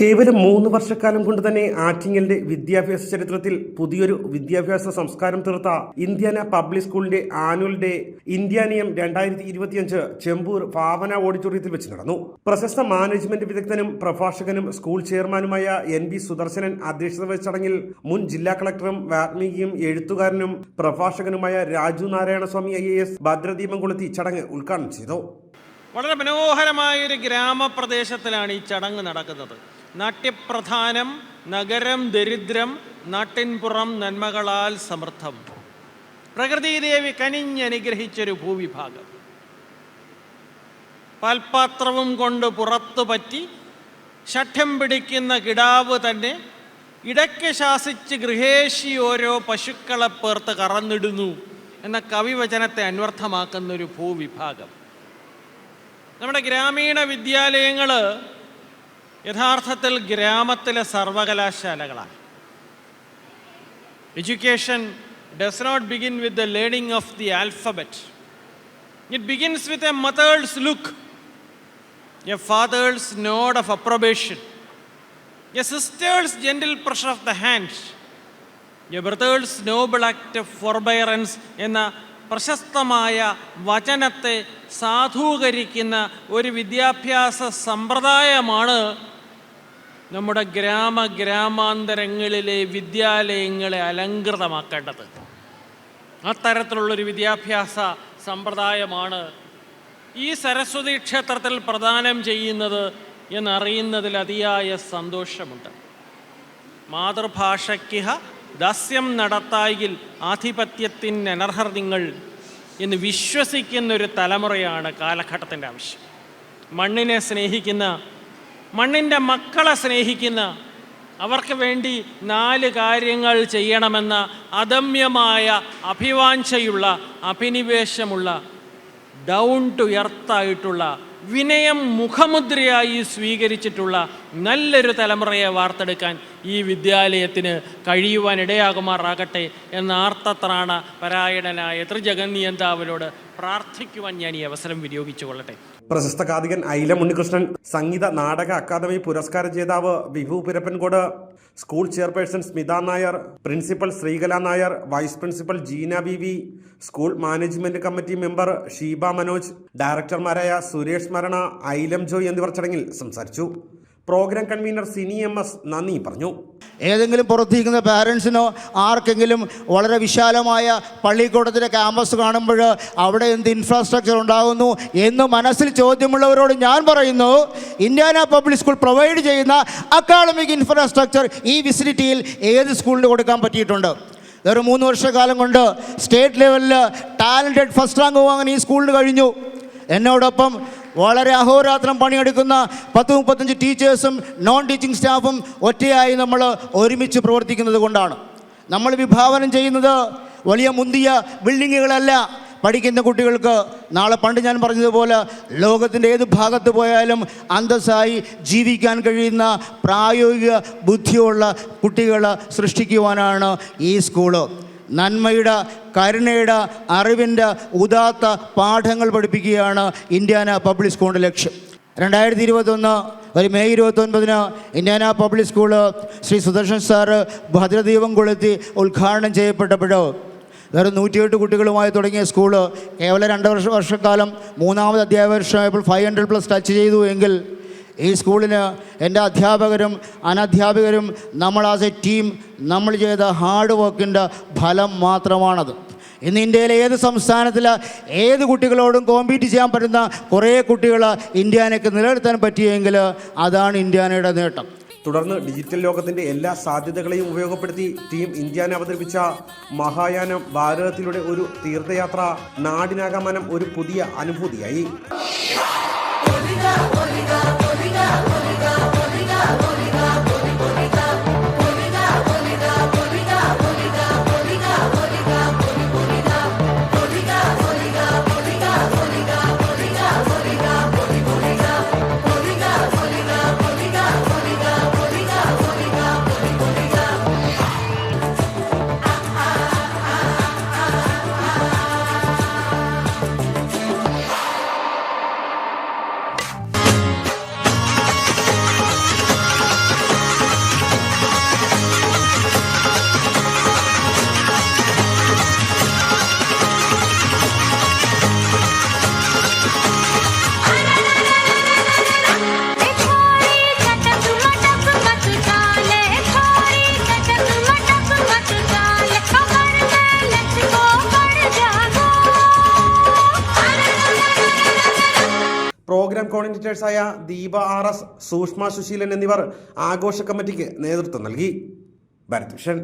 കേവലം മൂന്ന് വർഷക്കാലം കൊണ്ട് തന്നെ ആറ്റിങ്ങലിന്റെ വിദ്യാഭ്യാസ ചരിത്രത്തിൽ പുതിയൊരു വിദ്യാഭ്യാസ സംസ്കാരം തീർത്ത ഇന്ത്യാന പബ്ലിക് സ്കൂളിന്റെ ആനുവൽ ഡേ ഇന്ത്യാനിയം രണ്ടായിരത്തി ഇരുപത്തിയഞ്ച് ചെമ്പൂർ ഭാവന ഓഡിറ്റോറിയത്തിൽ വെച്ച് നടന്നു. പ്രശസ്ത മാനേജ്മെന്റ് വിദഗ്ധനും പ്രഭാഷകനും സ്കൂൾ ചെയർമാനുമായ എൻ ബി സുദർശനൻ അധ്യക്ഷത വഹിച്ച ചടങ്ങിൽ മുൻ ജില്ലാ കളക്ടറും വാത്മീകിയും എഴുത്തുകാരനും പ്രഭാഷകനുമായ Raju Narayanaswamy I A S ഭദ്രദീപം കൊളുത്തി ചടങ്ങ് ഉദ്ഘാടനം ചെയ്തു. വളരെ മനോഹരമായ ഒരു ഗ്രാമപ്രദേശത്തിലാണ് ഈ ചടങ്ങ് നടക്കുന്നത്. നാട്യപ്രധാനം നഗരം ദരിദ്രം നാട്ടിൻപുറം നന്മകളാൽ സമൃദ്ധം പ്രകൃതിദേവി കനിഞ്ഞനുഗ്രഹിച്ചൊരു ഭൂവിഭാഗം. പാൽപാത്രവും കൊണ്ട് പുറത്തു പറ്റി ഷഠ്യം പിടിക്കുന്ന കിടാവ് തന്നെ ഇടയ്ക്ക് ശാസിച്ച് ഗൃഹേശി ഓരോ പശുക്കളെ പേർത്ത് കറന്നിടുന്നു എന്ന കവിവചനത്തെ അന്വർത്ഥമാക്കുന്നൊരു ഭൂവിഭാഗം. നമ്മുടെ ഗ്രാമീണ വിദ്യാലയങ്ങൾ യഥാർത്ഥത്തിൽ ഗ്രാമത്തിലെ സർവകലാശാലകളാണ്. Education does not begin with the learning of the alphabet it begins with a mother's look a father's nod of approbation a sister's gentle pressure of the hand a brother's noble act of forbearance എന്ന പ്രശസ്തമായ വചനത്തെ സാധൂകരിക്കുന്ന ഒരു വിദ്യാഭ്യാസ സമ്പ്രദായമാണ് നമ്മുടെ ഗ്രാമ ഗ്രാമാന്തരങ്ങളിലെ വിദ്യാലയങ്ങളെ അലങ്കൃതമാക്കേണ്ടത് ആ തരത്തിലുള്ളൊരു വിദ്യാഭ്യാസ സമ്പ്രദായമാണ് ഈ സരസ്വതി ക്ഷേത്രത്തിൽ പ്രദാനം ചെയ്യുന്നത് എന്നറിയുന്നതിൽ അതിയായ സന്തോഷമുണ്ട്. മാതൃഭാഷയ്ക്ക് ദാസ്യം നടത്തായിൽ ആധിപത്യത്തിന് അനർഹർ നിങ്ങൾ എന്ന് വിശ്വസിക്കുന്നൊരു തലമുറയാണ് കാലഘട്ടത്തിന്റെ ആവശ്യം. മണ്ണിനെ സ്നേഹിക്കുന്ന മണ്ണിന്റെ മക്കളെ സ്നേഹിക്കുന്ന അവർക്ക് വേണ്ടി നാല് കാര്യങ്ങൾ ചെയ്യണമെന്ന അദമ്യമായ അഭിവാഞ്ചയുള്ള അഭിനിവേശമുള്ള ഡൗൺ ടു എർത്തായിട്ടുള്ള വിനയം മുഖമുദ്രയായി സ്വീകരിച്ചിട്ടുള്ള നല്ലൊരു തലമുറയെ വാർത്തെടുക്കാൻ ഈ വിദ്യാലയത്തിന് കഴിയുവാൻ ഇടയാകുമാറാകട്ടെ എന്ന ആർത്തത്രാണ പരായണനായ ത്രിജഗന്നിയന്താവിനോട് പ്രാർത്ഥിക്കുവാൻ ഞാൻ ഈ അവസരം വിനിയോഗിച്ചു കൊള്ളട്ടെ പ്രശസ്ത കാതികൻ ഐലം ഉണ്ണികൃഷ്ണൻ സംഗീത നാടക അക്കാദമി പുരസ്കാര ജേതാവ് Vibhu Purappankode school chairperson Smitha Nair principal Sreekala Nair vice principal Jeena B V school management committee member Sheeba Manoj ഡയറക്ടർമാരായ Suresh മരണ ഐലം ജോയ് എന്നിവർ ചടങ്ങിൽ സംസാരിച്ചു. Program convener Sini M S നന്ദി പറഞ്ഞു. ഏതെങ്കിലും പുറത്തിരിക്കുന്ന പാരൻസിനോ ആർക്കെങ്കിലും വളരെ വിശാലമായ പള്ളിക്കൂടത്തിന്റെ ക്യാമ്പസ് കാണുമ്പോൾ അവിടെ എന്ത് ഇൻഫ്രാസ്ട്രക്ചർ ഉണ്ടാകുന്നു എന്ന് മനസ്സിൽ ചോദ്യമുള്ളവരോട് ഞാൻ പറയുന്നു ഇന്ത്യാന പബ്ലിക് സ്കൂൾ പ്രൊവൈഡ് ചെയ്യുന്ന അക്കാഡമിക് ഇൻഫ്രാസ്ട്രക്ചർ ഈ വിസിലിറ്റിയിൽ ഏത് സ്കൂളിന് കൊടുക്കാൻ പറ്റിയിട്ടുണ്ട്? ഒരു മൂന്ന് വർഷക്കാലം കൊണ്ട് സ്റ്റേറ്റ് ലെവലിൽ ടാലന്റഡ് ഫസ്റ്റ് റാങ്ക് വാങ്ങാൻ ഈ സ്കൂളിന് കഴിഞ്ഞു. എന്നോടൊപ്പം വളരെ അഹോരാത്രം പണിയെടുക്കുന്ന പത്ത് മുപ്പത്തഞ്ച് ടീച്ചേഴ്സും നോൺ ടീച്ചിങ് സ്റ്റാഫും ഒറ്റയായി നമ്മൾ ഒരുമിച്ച് പ്രവർത്തിക്കുന്നത് കൊണ്ടാണ്. നമ്മൾ വിഭാവനം ചെയ്യുന്നത് വലിയ മുന്തിയ ബിൽഡിങ്ങുകളല്ല. പഠിക്കുന്ന കുട്ടികൾക്ക് നാളെ പണ്ട് ഞാൻ പറഞ്ഞതുപോലെ ലോകത്തിന്റെ ഏത് ഭാഗത്ത് പോയാലും അന്തസ്സായി ജീവിക്കാൻ കഴിയുന്ന പ്രായോഗിക ബുദ്ധിയുള്ള കുട്ടികളെ സൃഷ്ടിക്കുവാനാണ് ഈ സ്കൂൾ. നന്മയുടെ കരുണയുടെ അറിവിന്റെ ഉദാത്ത പാഠങ്ങൾ പഠിപ്പിക്കുകയാണ് ഇന്ത്യാന പബ്ലിക് സ്കൂളിന്റെ ലക്ഷ്യം. രണ്ടായിരത്തി ഇരുപത്തൊന്ന് ഒരു May ഇരുപത്തൊൻപതിന് Indiana public school Shri Sudarshan sir ഭദ്രദീപം കൊളുത്തി ഉദ്ഘാടനം ചെയ്യപ്പെട്ടപ്പോഴോ വെറും നൂറ്റിയെട്ട് കുട്ടികളുമായി തുടങ്ങിയ സ്കൂൾ കേവലം രണ്ട് വർഷ വർഷക്കാലം മൂന്നാമത് അധ്യായ വർഷമായപ്പോൾ ഫൈവ് ഹൺഡ്രഡ് പ്ലസ് ടച്ച് ചെയ്തു എങ്കിൽ ഈ സ്കൂളിന് എന്റെ അധ്യാപകരും അനധ്യാപകരും നമ്മൾ ആസ് എ ടീം നമ്മൾ ചെയ്ത ഹാർഡ് വർക്കിന്റെ ഫലം മാത്രമാണത്. ഇന്ന് ഇന്ത്യയിലെ ഏത് സംസ്ഥാനത്തിൽ ഏത് കുട്ടികളോടും കോമ്പീറ്റ് ചെയ്യാൻ പറ്റുന്ന കുറേ കുട്ടികൾ ഇന്ത്യാനയ്ക്ക് നിലനിർത്താൻ പറ്റിയെങ്കിൽ അതാണ് ഇന്ത്യാനയുടെ നേട്ടം. തുടർന്ന് ഡിജിറ്റൽ ലോകത്തിന്റെ എല്ലാ സാധ്യതകളെയും ഉപയോഗപ്പെടുത്തി ടീം ഇന്ത്യാനെ അവതരിപ്പിച്ച മഹായാനം ഭാരതത്തിലൂടെ ഒരു തീർത്ഥയാത്ര നാടിനാഗമനം ഒരു പുതിയ അനുഭൂതിയായി. Yeah. പ്രോഗ്രാം കോർഡിനേറ്റേഴ്സായ ദീപ ആർ എസ് സൂഷ്മ സുശീലൻ എന്നിവർ ആഘോഷ കമ്മിറ്റിക്ക് നേതൃത്വം നൽകി. ഭരത് വിഷൻ